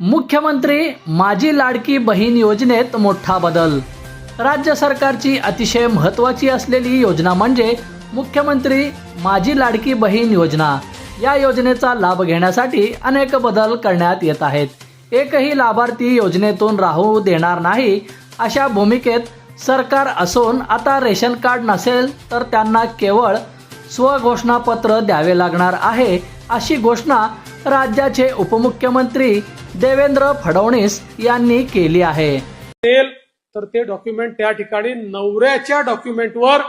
मुख्यमंत्री माझी लाडकी बहीण योजनेत मोठा बदल. राज्य सरकारची अतिशय महत्त्वाची असलेली योजना म्हणजे मुख्यमंत्री माझी लाडकी बहीण योजना. या योजनेचा लाभ घेण्यासाठी अनेक बदल करण्यात येत आहेत. एकही लाभार्थी योजनेतून राहू देणार नाही अशा भूमिकेत सरकार असून आता रेशन कार्ड नसेल तर त्यांना केवळ स्वघोषणापत्र द्यावे लागणार आहे अशी घोषणा राज्याचे उपमुख्यमंत्री देवेंद्र फडणवीस यांनी केली आहे. तर ते डॉक्युमेंट त्या ठिकाणी नवऱ्याच्या डॉक्युमेंटवर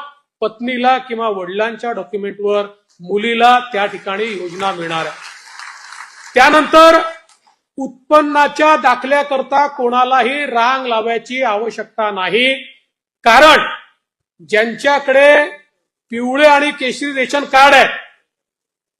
पत्नीला किंवा वडिलांच्या डॉक्युमेंटवर मुलीला त्या ठिकाणी योजना मिळणार आहे. त्यानंतर उत्पन्नाच्या दाखल्याकरता कोणालाही रांग लावायची आवश्यकता नाही. कारण ज्यांच्याकडे पिवळे आणि केशरी रेशन कार्ड आहे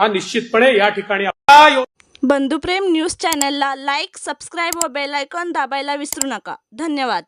हा निश्चितपणे या ठिकाणी बंधुप्रेम न्यूज चॅनलला लाईक सबस्क्राईब व बेल आयकॉन दाबायला विसरू नका. धन्यवाद.